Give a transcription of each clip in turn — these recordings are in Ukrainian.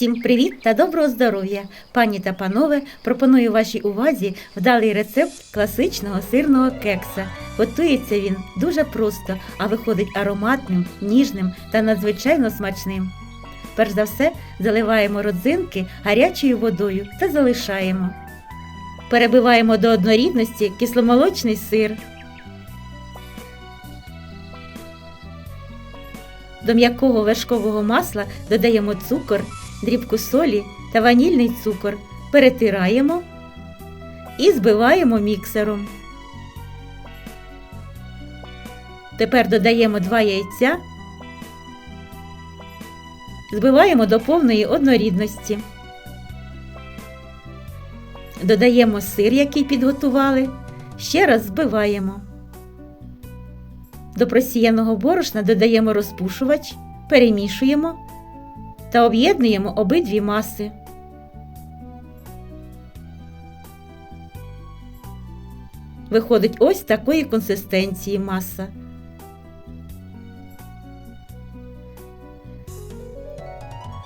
Всім привіт та доброго здоров'я! Пані та панове, пропоную вашій увазі вдалий рецепт класичного сирного кекса. Готується він дуже просто, а виходить ароматним, ніжним та надзвичайно смачним. Перш за все, заливаємо родзинки гарячою водою та залишаємо. Перебиваємо до однорідності кисломолочний сир. До м'якого вершкового масла додаємо цукор, дрібку солі та ванільний цукор, перетираємо і збиваємо міксером. Тепер додаємо 2 яйця, збиваємо до повної однорідності. Додаємо сир, який підготували, ще раз збиваємо. До просіяного борошна додаємо розпушувач, перемішуємо та об'єднуємо обидві маси. Виходить ось такої консистенції маса.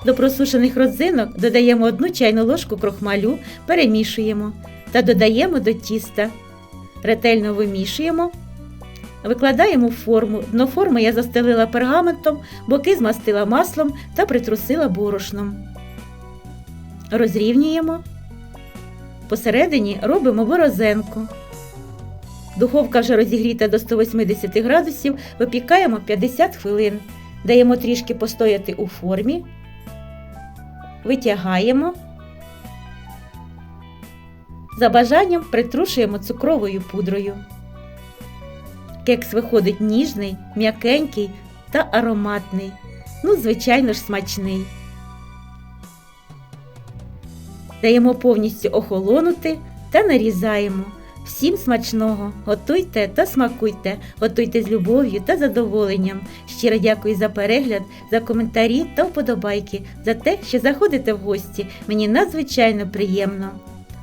До просушених родзинок додаємо одну чайну ложку крохмалю, перемішуємо та додаємо до тіста. Ретельно вимішуємо Викладаємо форму. Дно форми я застелила пергаментом, боки змастила маслом та притрусила борошном. Розрівнюємо. Посередині робимо борозенку. Духовка вже розігріта до 180 градусів, випікаємо 50 хвилин. Даємо трішки постояти у формі. Витягаємо. За бажанням притрушуємо цукровою пудрою. Кекс виходить ніжний, м'якенький та ароматний. Ну, звичайно ж, смачний. Даємо повністю охолонути та нарізаємо. Всім смачного! Готуйте та смакуйте, готуйте з любов'ю та задоволенням. Щиро дякую за перегляд, за коментарі та вподобайки, за те, що заходите в гості. Мені надзвичайно приємно.